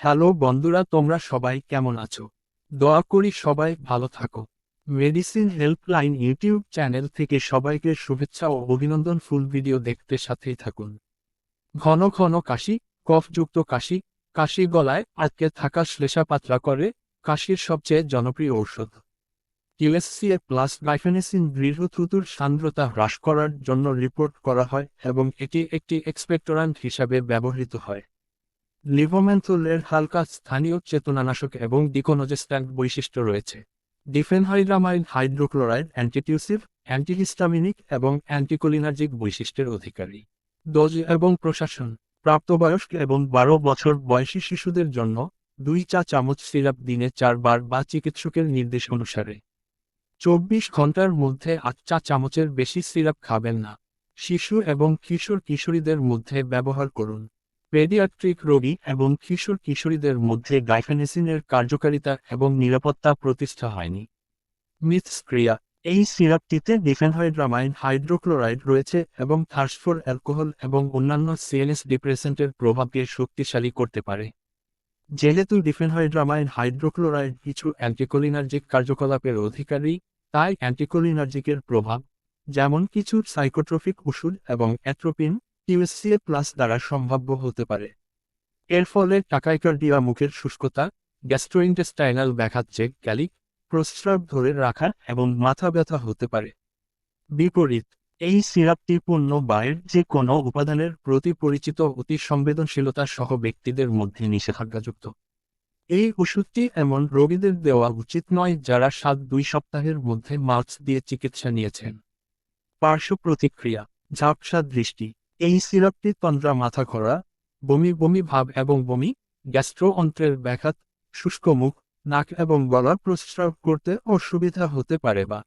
Hello বন্ধুরা, তোমরা সবাই কেমন আছো? দোয়া করি সবাই ভালো থাকো। মেডিসিন হেল্পলাইন ইউটিউব চ্যানেল থেকে সবাইকে শুভেচ্ছা ও অভিনন্দন। ফুল ভিডিও দেখতে সাথেই থাকুন। ঘন ঘন কাশি, কফযুক্ত কাশি কাশি গলায় আটকে থাকা শ্লেষা পাতলা করে কাশির সবচেয়ে জনপ্রিয় ঔষধ। ইউএসসিএ প্লাস গাইফেনেসিন দৃঢ়থুতুর সান্দ্রতা হ্রাস করার জন্য রিপোর্ট করা হয় এবং এটি একটি এক্সপেক্টোরান্ট হিসাবে ব্যবহৃত হয়। লিভোম্যান্থোলের হালকা স্থানীয় চেতনানাশক এবং ডিকোনোজেস্ট্যান্ট বৈশিষ্ট্য রয়েছে। ডিফেনহাইড্রামাইন হাইড্রোক্লোরাইড অ্যান্টিটিউসিভ, অ্যান্টিহিস্টামিনিক এবং অ্যান্টিকোলিনার্জিক বৈশিষ্ট্যের অধিকারী। ডোজ এবং প্রশাসন, প্রাপ্তবয়স্ক এবং বারো বছর বয়সী শিশুদের জন্য দুই চা চামচ সিরাপ দিনে চারবার বা চিকিৎসকের নির্দেশ অনুসারে। চব্বিশ ঘণ্টার মধ্যে আট চা চামচের বেশি সিরাপ খাবেন না। শিশু এবং কিশোর কিশোরীদের মধ্যে ব্যবহার করুন। পেডিয়াট্রিক রোগী এবং কিশোর কিশোরীদের মধ্যে গাইফেনেসিনের কার্যকারিতা এবং নিরাপত্তা প্রতিষ্ঠা হয়নি। মিথস্ক্রিয়া, এই সিরাপটিতে ডিফেনহাইড্রামাইন হাইড্রোক্লোরাইড রয়েছে এবং থার্সফোর অ্যালকোহল এবং অন্যান্য সিএনএস ডিপ্রেসেন্টের প্রভাবকে শক্তিশালী করতে পারে। যেহেতু ডিফেনহাইড্রামাইন হাইড্রোক্লোরাইড কিছু অ্যান্টিকোলিনার্জিক কার্যকলাপের অধিকারী, তাই অ্যান্টিকোলিনার্জিকের প্রভাব, যেমন কিছু সাইকোট্রফিক ওষুধ এবং অ্যাট্রোপিন ইউএসসিএ প্লাস দ্বারা সম্ভাব্য হতে পারে। এর ফলে টাকাইকার্ডিয়া মুখের শুষ্কতা গ্যাস্ট্রোইন্টেস্টাইনাল ব্যাঘাত চেক ক্যালিক প্রস্রাব ধরে রাখা এবং মাথা ব্যথা হতে পারে। বিপরীত, এই সিরাপটি পূর্ণ বায়ের যে কোনো উপাদানের প্রতি পরিচিত অতি সংবেদনশীলতা সহ ব্যক্তিদের মধ্যে নিষেধাজ্ঞাযুক্ত। এই ওষুধটি এমন রোগীদের দেওয়া উচিত নয় যারা সাত দুই সপ্তাহের মধ্যে মাস্ক দিয়ে চিকিৎসা নিয়েছেন। পার্শ্ব প্রতিক্রিয়া, ঝাপসা দৃষ্টি এই সিরাপটি তন্দ্রা মাথা ঘোরা বমি বমি ভাব এবং বমি গ্যাস্ট্রো অন্ত্রের ব্যাঘাত, শুষ্ক মুখ, নাক এবং গলা প্রস্রাব করতে অসুবিধা হতে পারে বা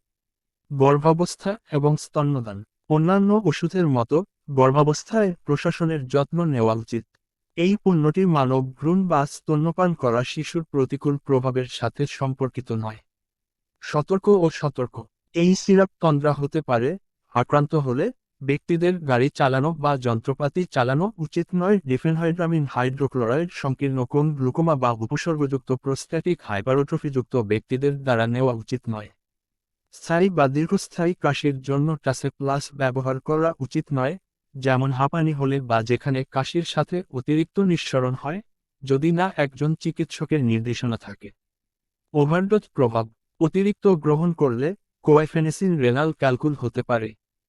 গর্ভাবস্থা এবং স্তন্যদান। অন্যান্য ওষুধের মতো গর্ভাবস্থায় প্রশাসনের যত্ন নেওয়া উচিত। এই পণ্যটি মানব ভ্রূণ বা স্তন্যপান করা শিশুর প্রতিকূল প্রভাবের সাথে সম্পর্কিত নয়। সতর্ক ও সতর্ক। এই সিরাপ তন্দ্রা হতে পারে, আক্রান্ত হলে ব্যক্তিদের গাড়ি চালানো বা যন্ত্রপাতি চালানো উচিত নয়। ডিফেনহাইড্রামিন হাইড্রোক্লোরাইড সংকীর্ণ কোন গ্লুকোমা বা উপসর্গযুক্ত প্রোস্ট্যাটিক হাইপারোট্রফিযুক্ত ব্যক্তিদের দ্বারা নেওয়া উচিত নয়। স্থায়ী বা দীর্ঘস্থায়ী কাশির জন্য টাসে প্লাস ব্যবহার করা উচিত নয়, যেমন হাঁপানি হলে বা যেখানে কাশির সাথে অতিরিক্ত নিঃসরণ হয়, যদি না একজন চিকিৎসকের নির্দেশনা থাকে। ওভারডোজ প্রভাব অতিরিক্ত গ্রহণ করলে কোয়াইফেনেসিন রেনাল ক্যালকুল হতে পারে।